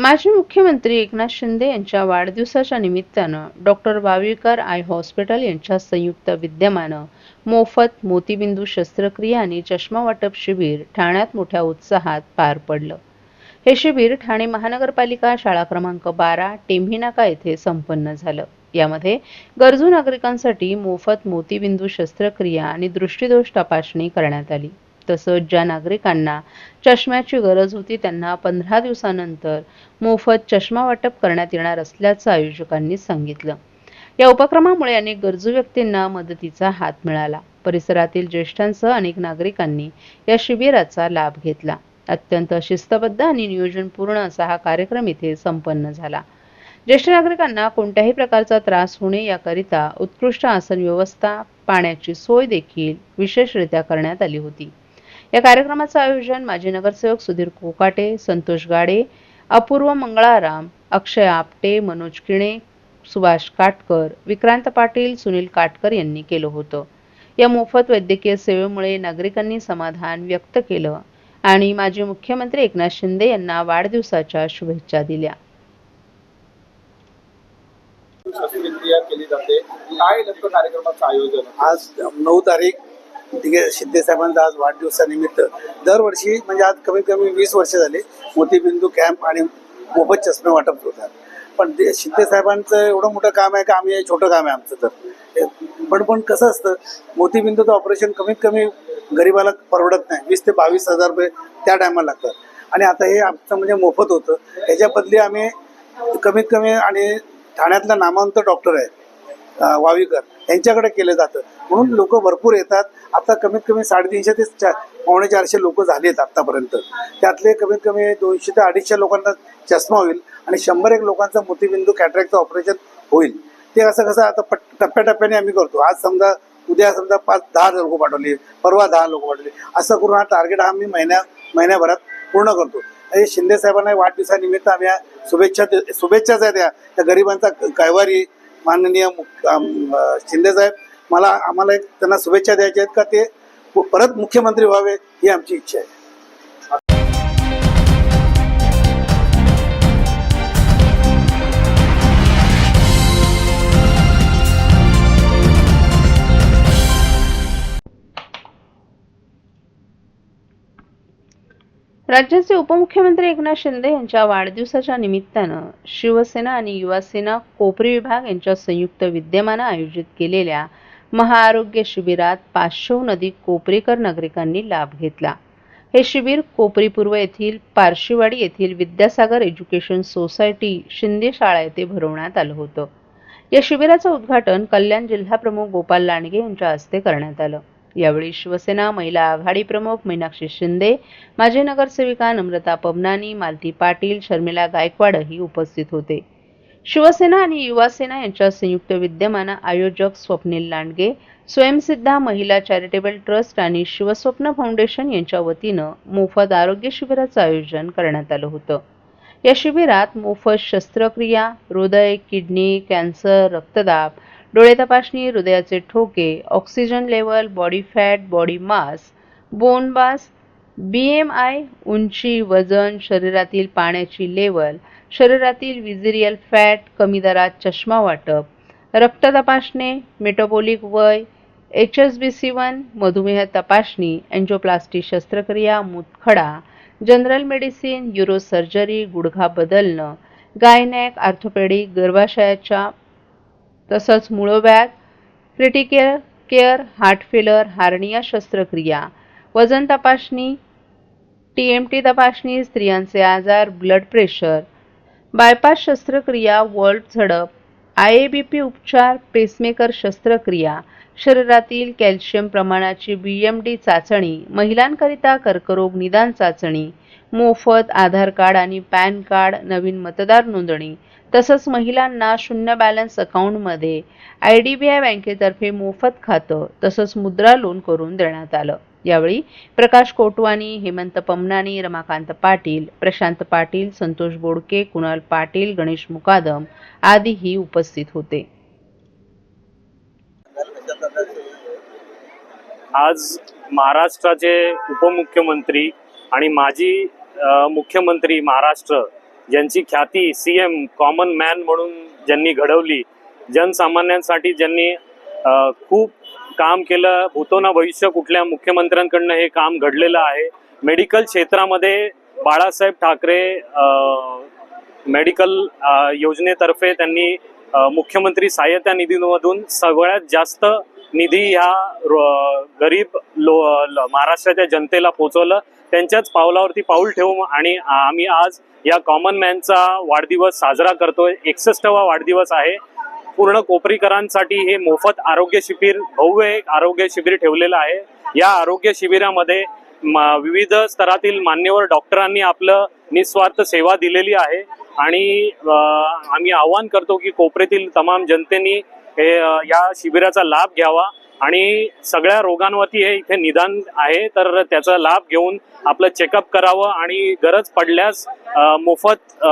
माजी मुख्यमंत्री एकनाथ शिंदे यांच्या वाढदिवसाच्या निमित्तानं डॉक्टर वावीकर आय हॉस्पिटल यांच्या संयुक्त विद्यमानं मोफत मोतीबिंदू शस्त्रक्रिया आणि चष्मा वाटप शिबिर ठाण्यात मोठ्या उत्साहात पार पडलं. हे शिबिर ठाणे महानगरपालिका शाळा क्रमांक बारा टेंभीनाका येथे संपन्न झालं. यामध्ये गरजू नागरिकांसाठी मोफत मोतीबिंदू शस्त्रक्रिया आणि दृष्टीदोष तपासणी करण्यात आली. तसंच ज्या नागरिकांना चष्म्याची गरज होती त्यांना पंधरा दिवसानंतर मोफत चष्मा वाटप करण्यात येणार असल्याचं आयोजकांनी सांगितलं. या उपक्रमामुळे अनेक गरजू व्यक्तींना मदतीचा हात मिळाला. परिसरातील ज्येष्ठांसह अनेक नागरिकांनी या शिबिराचा लाभ घेतला. अत्यंत शिस्तबद्ध आणि नियोजनपूर्ण असा हा कार्यक्रम इथे संपन्न झाला. ज्येष्ठ नागरिकांना कोणत्याही प्रकारचा त्रास होणे याकरिता उत्कृष्ट आसन व्यवस्था पाण्याची सोय देखील विशेषरित्या करण्यात आली होती. या कार्यक्रमाचं आयोजन माजी नगरसेवक सुधीर कोकाटे संतोष गाडे अपूर्व मंगळाराम अक्षय आपटे मनोज किणे सुभाष काटकर विक्रांत पाटील सुनील काटकर यांनी केलं होतं. या मोफत वैद्यकीय सेवेमुळे नागरिकांनी समाधान व्यक्त केलं आणि माजी मुख्यमंत्री एकनाथ शिंदे यांना वाढदिवसाच्या शुभेच्छा दिल्या. केली जाते काय कार्यक्रमाचं आयोजन आज नऊ तारीख तिघे शिंदे साहेबांचा आज वाढदिवसानिमित्त दरवर्षी म्हणजे आज कमीत कमी वीस वर्ष झाली मोतीबिंदू कॅम्प आणि मोफत चष्मे वाटप होतात पण ते शिंदेसाहेबांचं एवढं मोठं काम आहे का? आम्ही हे छोटं काम आहे आमचं तर. पण पण कसं असतं मोतीबिंदूचं ऑपरेशन कमीत कमी गरिबाला परवडत नाही. वीस ते बावीस हजार रुपये त्या टायमाला लागतात. आणि आता हे आमचं म्हणजे मोफत होतं. ह्याच्या बदली आम्ही कमीत कमी आणि ठाण्यातला नामांत डॉक्टर आहे वावीकर. यांच्याकडे केलं जातं. म्हणून लोक भरपूर येतात. आता कमीत कमी साडेतीनशे ते चार पावणे चारशे लोक झालेत आतापर्यंत. त्यातले कमीत कमी दोनशे ते अडीचशे लोकांना चष्मा होईल आणि शंभर एक लोकांचा मोतीबिंदू कॅटरॅक्टचं ऑपरेशन होईल. ते असं कसं आता पट टप्प्याटप्प्याने आम्ही करतो. आज समजा उद्या समजा पाच दहा लोक पाठवले. परवा दहा लोक पाठवले. असं करून हा टार्गेट हा आम्ही महिन्या महिन्याभरात पूर्ण करतो. हे शिंदे साहेबांना वाढदिवसानिमित्त आम्ही या शुभेच्छा दे- शुभेच्छाच आहेत त्या गरिबांचा कैवारी माननीय मुख- शिंदे साहेब मला आम्हाला एक त्यांना शुभेच्छा द्यायच्या आहेत का ते परत मुख्यमंत्री व्हावे ही आमची इच्छा आहे. राज्याचे उपमुख्यमंत्री एकनाथ शिंदे यांच्या वाढदिवसाच्या निमित्तानं शिवसेना आणि युवासेना कोपरी विभाग यांच्या संयुक्त विद्यमानं आयोजित केलेल्या महाआरोग्य शिबिरात पाचशेहून अधिक कोपरीकर नागरिकांनी लाभ घेतला. हे शिबिर कोपरी पूर्व येथील पारशीवाडी येथील विद्यासागर एज्युकेशन सोसायटी शिंदे शाळा येथे भरवण्यात आलं होतं. या शिबिराचं उद्घाटन कल्याण जिल्हाप्रमुख गोपाल लांडगे यांच्या हस्ते करण्यात आलं. यावेळी शिवसेना महिला आघाडी प्रमुख मीनाक्षी शिंदे माजी नगरसेविका नम्रता पबनानी मालती पाटील शर्मिला गायकवाडही उपस्थित होते. शिवसेना आणि युवासेना यांच्या संयुक्त विद्यमानं आयोजक स्वप्नील लांडगे स्वयंसिद्धा महिला चॅरिटेबल ट्रस्ट आणि शिवस्वप्न फाउंडेशन यांच्या वतीनं मोफत आरोग्य शिबिराचं आयोजन करण्यात आलं होतं. या शिबिरात मोफत शस्त्रक्रिया हृदय किडनी कॅन्सर रक्तदाब डोळे तपासणी हृदयाचे ठोके oxygen level body fat body mass bone mass B M I उंची वजन शरीरातील पाण्याची लेवल शरीरातील विजिरियल फॅट कमी दरात चष्मा वाटप रक्त तपासणे मेटाबॉलिक वय H S B C one मधुमेह तपासणी अँजोप्लास्टी शस्त्रक्रिया मुतखडा जनरल मेडिसिन युरो सर्जरी गुडघा बदलणं गायनॅक आर्थोपेडिक गर्भाशयाच्या तसंच मूळव्याध critical care heart failure hernia शस्त्रक्रिया वजन तपासणी टी एम टी तपासणी स्त्रियांचे आजार ब्लड प्रेशर बायपास शस्त्रक्रिया वर्ल्ड झडप आय ए बी पी उपचार पेसमेकर शस्त्रक्रिया शरीरातील कॅल्शियम प्रमाणाची बी एम डी चाचणी महिलांकरिता कर्करोग निदान चाचणी मोफत आधार कार्ड आणि पॅन कार्ड नवीन मतदार नोंदणी तसंच महिलांना शून्य बॅलन्स अकाउंटमध्ये आय डी बी आय बँकेतर्फे मोफत खातं तसंच मुद्रा लोन करून देण्यात आलं. यावेळी प्रकाश कोटवानी हेमंत पमनानी रमाकांत पाटील प्रशांत पाटील संतोष बोडके कुणाल पाटील गणेश मुकादम आदीही उपस्थित होते. आज महाराष्ट्राचे उपमुख्यमंत्री आणि माजी मुख्यमंत्री महाराष्ट्र ज्यांची ख्याती सी एम कॉमन मॅन म्हणून ज्यांनी घडवली जनसामान्यांसाठी ज्यांनी खूप काम केलं होतो ना भविष्य कुठल्या मुख्यमंत्र्यांकडनं हे काम घडलेलं आहे. मेडिकल क्षेत्रामध्ये बाळासाहेब ठाकरे मेडिकल योजनेतर्फे त्यांनी मुख्यमंत्री सहाय्यता निधीमधून सगळ्यात जास्त निधी ह्या रो- गरीब लो ल- महाराष्ट्राच्या जनतेला पोचवलं. त्यांच्याच पावलावरती पाऊल ठेवू आणि आम्ही आज या कॉमन मॅनचा वाढदिवस साजरा करतोय. एकसष्टवा वाढदिवस आहे. पूर्ण कोपरीकरांसाठी हे मोफत आरोग्य शिबिर भव्य एक आरोग्य शिबिर ठेवलेलं आहे. या आरोग्य शिबिरामध्ये म- विविध स्तरातील मान्यवर डॉक्टरांनी आपलं निस्वार्थ सेवा दिलेली आहे. आणि आम्ही आवाहन करतो की कोपऱ्यातील तमाम जनतेनी हे या शिबिराचा लाभ घ्यावा आणि सगळ्या रोगांवरती हे इथे निदान आहे तर त्याचा लाभ घेऊन आपलं चेकअप करावं आणि गरज पडल्यास मोफत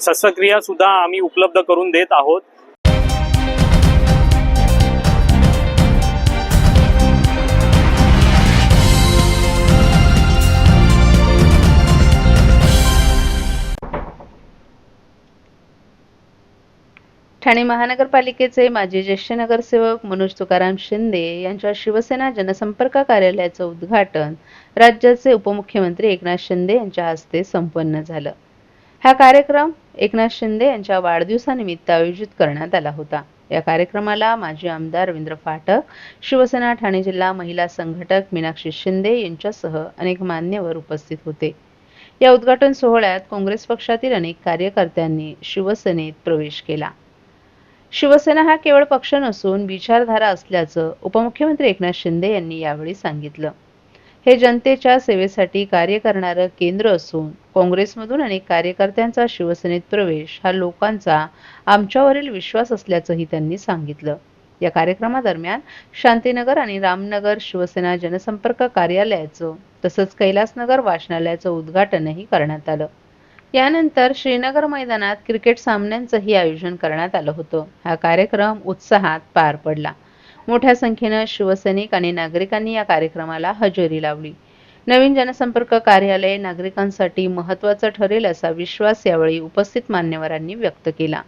शस्त्रक्रिया सुद्धा आम्ही उपलब्ध करून देत आहोत. ठाणे महानगरपालिकेचे माजी ज्येष्ठ नगरसेवक मनोज तुकाराम शिंदे यांच्या शिवसेना जनसंपर्क कार्यालयाचं उद्घाटन राज्याचे उपमुख्यमंत्री एकनाथ शिंदे यांच्या हस्ते संपन्न झालं. हा कार्यक्रम एकनाथ शिंदे यांच्या वाढदिवसानिमित्त आयोजित करण्यात आला होता. या कार्यक्रमाला माजी आमदार रवींद्र फाटक शिवसेना ठाणे जिल्हा महिला संघटक मीनाक्षी शिंदे यांच्यासह अनेक मान्यवर उपस्थित होते. या उद्घाटन सोहळ्यात काँग्रेस पक्षातील अनेक कार्यकर्त्यांनी शिवसेनेत प्रवेश केला. शिवसेना हा केवळ पक्ष नसून विचारधारा असल्याचं उपमुख्यमंत्री एकनाथ शिंदे यांनी यावेळी सांगितलं. हे जनतेच्या सेवेसाठी कार्य करणारं केंद्र असून काँग्रेसमधून अनेक कार्यकर्त्यांचा शिवसेनेत प्रवेश हा लोकांचा आमच्यावरील विश्वास असल्याचंही त्यांनी सांगितलं. या कार्यक्रमादरम्यान शांतीनगर आणि रामनगर शिवसेना जनसंपर्क कार्यालयाचं तसंच कैलासनगर वाचनालयाचं उद्घाटनही करण्यात आलं. यानंतर श्रीनगर मैदानात क्रिकेट सामन्यांचंही आयोजन करण्यात आलं होतं. हा कार्यक्रम उत्साहात पार पडला. मोठ्या संख्येनं शिवसैनिक आणि नागरिकांनी या कार्यक्रमाला हजेरी लावली. नवीन जनसंपर्क कार्यालय नागरिकांसाठी महत्त्वाचं ठरेल असा विश्वास यावेळी उपस्थित मान्यवरांनी व्यक्त केला.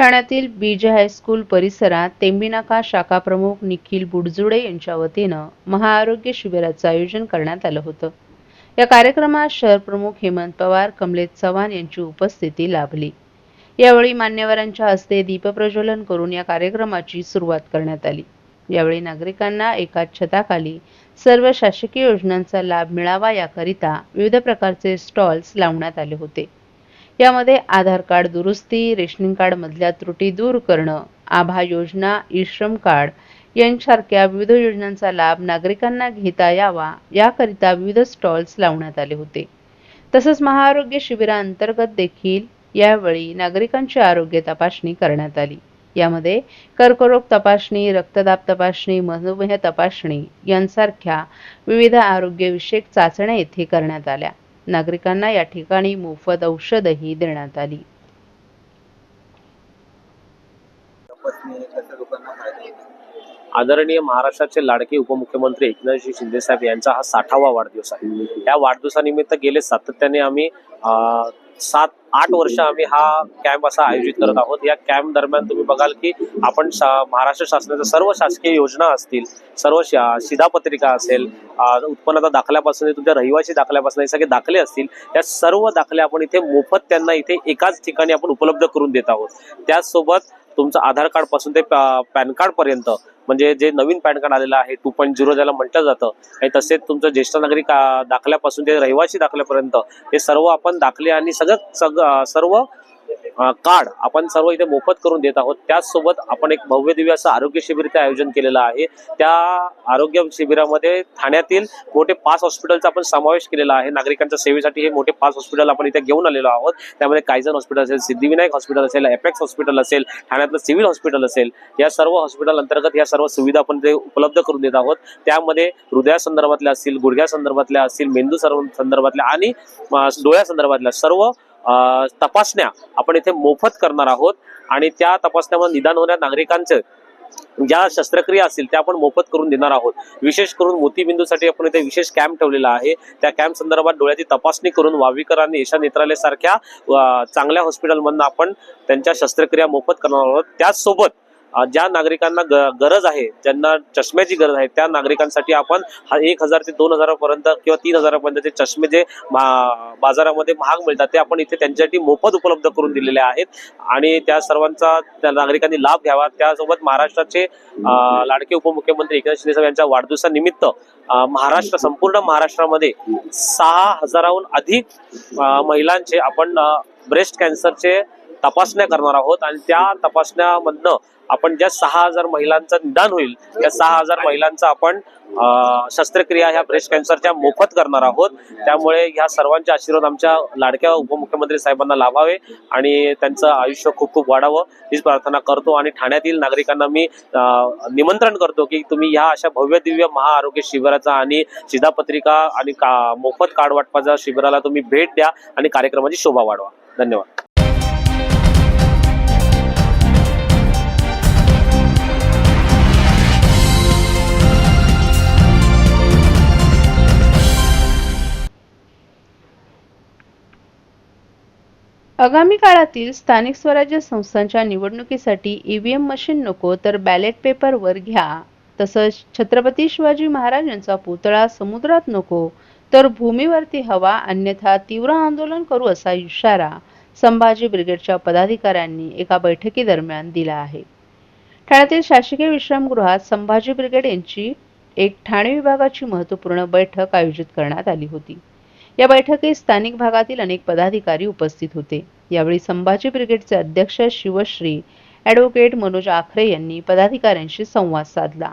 ठाण्यातील बीजे हायस्कूल परिसरात तेंबिनाका शाखा प्रमुख निखिल बुडजुडे यांच्या वतीनं महाआरोग्य शिबिराचं आयोजन करण्यात आलं होतं. या कार्यक्रमात शहर प्रमुख हेमंत पवार कमलेश चव्हाण यांची उपस्थिती लाभली. यावेळी मान्यवरांच्या हस्ते दीपप्रज्वलन करून या कार्यक्रमाची सुरुवात करण्यात आली. यावेळी नागरिकांना एका छताखाली सर्व शासकीय योजनांचा लाभ मिळावा याकरिता विविध प्रकारचे स्टॉल्स लावण्यात आले होते. यामध्ये आधार कार्ड दुरुस्ती रेशनिंग कार्ड मधल्या त्रुटी दूर करणं आभा योजना ई श्रम कार्ड यांसारख्या विविध योजनांचा लाभ नागरिकांना घेता यावा याकरिता विविध स्टॉल्स लावण्यात आले होते. तसंच महाआरोग्य शिबिराअंतर्गत देखील यावेळी नागरिकांची आरोग्य तपासणी करण्यात आली. यामध्ये कर्करोग तपासणी रक्तदाब तपासणी मधुमेह तपासणी यांसारख्या विविध आरोग्यविषयक चाचण्या येथे करण्यात आल्या. नागरिकांना या ठिकाणी मोफत औषधही देण्यात आली. आदरणीय महाराष्ट्राचे लाडके उपमुख्यमंत्री एकनाथजी शिंदेसाहेब यांचा हा साठावा वाढदिवस आहे. या वाढदिवसानिमित्त गेले सातत्याने आम्ही अं, सात आठ वर्ष आम्ही हा कॅम्प असा आयोजित करत आहोत. या कॅम्प दरम्यान तुम्ही बघाल की आपण शा- महाराष्ट्र शासनाच्या सर्व शासकीय योजना असतील सर्व शिधापत्रिका असेल अं, उत्पन्नाचा दाखल्यापासून तुमच्या रहिवासी दाखल्यापासून हे सगळे दाखले असतील त्या सर्व दाखले आपण इथे मोफत त्यांना इथे एकाच ठिकाणी आपण उपलब्ध करून देत आहोत. त्याचसोबत तुमचं आधार कार्डपासून ते पॅन कार्ड पर्यंत म्हणजे जे नवीन पॅन कार्ड आलेलं आहे टू पॉईंट झिरो ज्याला म्हटलं जातं आणि तसेच तुमचं ज्येष्ठ नागरिक दाखल्यापासून ते रहिवासी दाखल्यापर्यंत हे सर्व आपण दाखले आणि सगळं सग सर्व कार्ड आपण सर्व इथे मोफत करून देत आहोत. त्याचसोबत आपण एक भव्य दिव्य असं आरोग्य शिबिरचे आयोजन केलेलं आहे. त्या आरोग्य शिबिरामध्ये ठाण्यातील मोठे पाच हॉस्पिटलचा आपण समावेश केलेला आहे. नागरिकांच्या सेवेसाठी हे मोठे पाच हॉस्पिटल आपण इथे घेऊन आलेलो आहोत. त्यामध्ये कायझन हॉस्पिटल असेल सिद्धिविनायक हॉस्पिटल असेल एपेक्स हॉस्पिटल असेल ठाण्यातलं सिव्हिल हॉस्पिटल असेल या सर्व हॉस्पिटल अंतर्गत या सर्व सुविधा आपण ते उपलब्ध करून देत आहोत. त्यामध्ये हृदयासंदर्भातल्या असतील गुडघ्या संदर्भातल्या असतील मेंदू सर्व संदर्भातल्या आणि डोळ्या डोळ्यासंदर्भातल्या सर्व तपासण्या आपण इथे मोफत करणार आहोत आणि त्या तपासण्यामध्ये निदान होणाऱ्या नागरिकांचं ज्या शस्त्रक्रिया असतील त्या आपण मोफत करून देणार आहोत. विशेष करून मोतीबिंदूसाठी आपण इथे विशेष कॅम्प ठेवलेला आहे. त्या कॅम्प संदर्भात डोळ्याची तपासणी करून वावीकरांनी ईशा नेत्रालय सारख्या चांगल्या हॉस्पिटलमधनं आपण त्यांच्या शस्त्रक्रिया मोफत करणार आहोत. त्याचसोबत ज्या नागरिकांना ग- गरज आहे ज्यांना चष्म्याची गरज आहे त्या नागरिकांसाठी आपण हा एक हजार ते दोन हजारापर्यंत किंवा तीन हजारापर्यंतचे चष्मे जे बाजारामध्ये महाग मिळतात ते आपण इथे त्यांच्यासाठी मोफत उपलब्ध करून दिलेले आहेत. आणि त्या सर्वांचा त्या नागरिकांनी लाभ घ्यावा. त्यासोबत महाराष्ट्राचे लाडके उपमुख्यमंत्री एकनाथ शिंदे साहेब यांच्या वाढदिवसानिमित्त महाराष्ट्र संपूर्ण महाराष्ट्रामध्ये सहा हजाराहून अधिक महिलांचे आपण ब्रेस्ट कॅन्सरचे तपासण्या करणार आहोत आणि त्या तपासण्यामधनं आपण ज्या सहा हजार महिलांचं निदान होईल त्या सहा हजार महिलांचा आपण शस्त्रक्रिया ह्या ब्रेस्ट कॅन्सरच्या मोफत करणार आहोत. त्यामुळे ह्या सर्वांचे आशीर्वाद आमच्या लाडक्या उपमुख्यमंत्री साहेबांना लाभावे आणि त्यांचं आयुष्य खूप खूप वाढावं. हीच प्रार्थना करतो आणि ठाण्यातील नागरिकांना मी निमंत्रण करतो की तुम्ही ह्या अशा भव्य दिव्य महाआरोग्य शिबिराचा आणि शिधापत्रिका आणि का मोफत कार्ड वाटपाच्या शिबिराला तुम्ही भेट द्या आणि कार्यक्रमाची शोभा वाढवा. धन्यवाद. आगामी काळातील स्थानिक स्वराज्य संस्थांच्या निवडणुकीसाठी ईव्हीएम मशीन नको तर बॅलेट पेपरवर घ्या. तसंच छत्रपती शिवाजी महाराजांचा पुतळा समुद्रात नको तर भूमीवरती हवा अन्यथा तीव्र आंदोलन करू असा इशारा संभाजी ब्रिगेडच्या पदाधिकाऱ्यांनी एका बैठकीदरम्यान दिला आहे. ठाण्यातील शासकीय विश्रामगृहात संभाजी ब्रिगेड यांची एक ठाणे विभागाची महत्त्वपूर्ण बैठक आयोजित करण्यात आली होती. या बैठकीत स्थानिक भागातील अनेक पदाधिकारी उपस्थित होते. यावेळी संभाजी ब्रिगेडचे अध्यक्ष शिवश्री ॲडव्होकेट मनोज आखरे यांनी पदाधिकाऱ्यांशी संवाद साधला.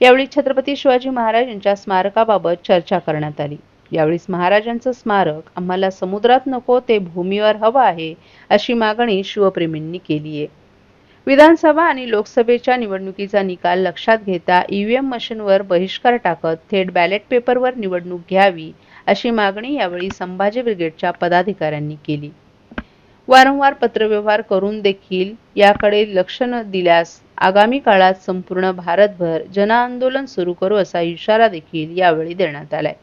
यावेळी छत्रपती शिवाजी महाराज यांच्या स्मारकाबाबत चर्चा करण्यात आली. यावेळी महाराजांचं स्मारक आम्हाला समुद्रात नको ते भूमीवर हवं आहे अशी मागणी शिवप्रेमींनी केली आहे. विधानसभा आणि लोकसभेच्या निवडणुकीचा निकाल लक्षात घेता ईव्हीएम मशीनवर बहिष्कार टाकत थेट बॅलेट पेपरवर निवडणूक घ्यावी अशी मागणी यावेळी संभाजी ब्रिगेडच्या पदाधिकाऱ्यांनी केली. वारंवार पत्रव्यवहार करून देखील याकडे लक्ष न दिल्यास आगामी काळात संपूर्ण भारतभर जनआंदोलन सुरू करू असा इशारा देखील यावेळी देण्यात आलाय.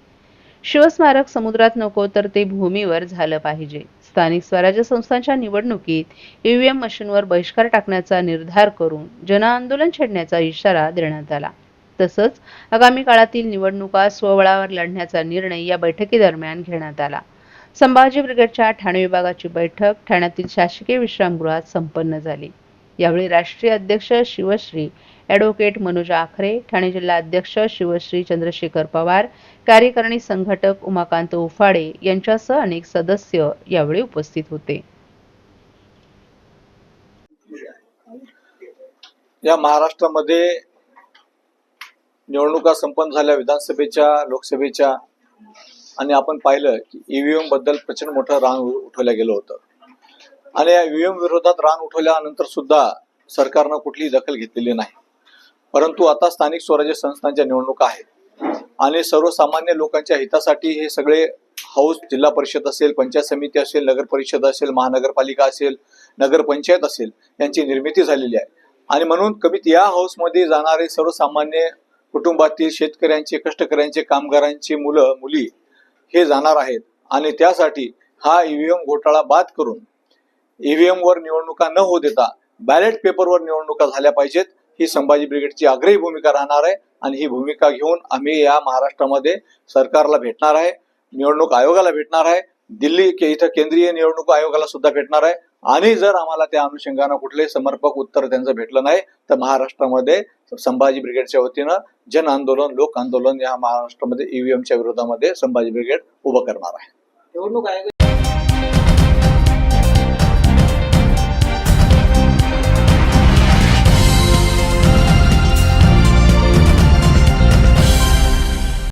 शिवस्मारक समुद्रात नको तर ते भूमीवर झालं पाहिजे. स्थानिक स्वराज्य संस्थांच्या निवडणुकीत ईव्हीएम मशीनवर बहिष्कार टाकण्याचा निर्धार करून जनआंदोलन छेडण्याचा इशारा देण्यात आला. तसंच आगामी काळातील निवडणुका स्वबळावर लढण्याचा निर्णय या बैठकीदरम्यान घेण्यात आला. संभाजी ब्रिगेडच्या ठाणे विभागाची बैठक ठाण्यातील शासकीय विश्रामगृहात संपन्न झाली. यावेळी राष्ट्रीय अध्यक्ष शिवश्री ॲडव्होकेट मनोज आखरे ठाणे जिल्हा अध्यक्ष शिवश्री चंद्रशेखर पवार कार्यकारिणी संघटक उमाकांत उफाडे यांच्यासह अनेक सदस्य यावेळी उपस्थित होते. या महाराष्ट्रामध्ये निवडणुका संपन्न झाल्या विधानसभेच्या लोकसभेच्या आणि आपण पाहिलं की ईव्हीएमबद्दल प्रचंड मोठं रान उठवलं गेलं होतं. आणि या ईव्हीएम विरोधात रान उठवल्यानंतर सुद्धा सरकारनं कुठलीही दखल घेतलेली नाही. परंतु आता स्थानिक स्वराज्य संस्थांच्या निवडणुका आहेत. आणि सर्वसामान्य लोकांच्या हितासाठी हे सगळे हाऊस जिल्हा परिषद असेल पंचायत समिती असेल नगर परिषद असेल महानगरपालिका असेल नगरपंचायत असेल यांची निर्मिती झालेली आहे. आणि म्हणून कमीत या हाऊसमध्ये जाणारे सर्वसामान्य कुटुंबातील शेतकऱ्यांचे कष्टकऱ्यांचे कामगारांची मुलं मुली हे जाणार आहेत. आणि त्यासाठी हा ईव्हीएम घोटाळा बाद करून ईव्हीएम वर निवडणुका न होऊ देता बॅलेट पेपरवर निवडणुका झाल्या पाहिजेत. ही संभाजी ब्रिगेडची आग्रही भूमिका राहणार आहे आणि ही भूमिका घेऊन आम्ही या महाराष्ट्रामध्ये सरकारला भेटणार आहे. निवडणूक आयोगाला भेटणार आहे. दिल्ली के इथं केंद्रीय निवडणूक आयोगाला सुद्धा भेटणार आहे. आणि जर आम्हाला त्या अनुषंगानं कुठले समर्पक उत्तर त्यांचं भेटलं नाही तर महाराष्ट्रामध्ये संभाजी ब्रिगेडच्या वतीनं जन आंदोलन लोक आंदोलन या महाराष्ट्रामध्ये ईव्हीएमच्या विरोधामध्ये संभाजी ब्रिगेड उभं करणार आहे. निवडणूक आयोग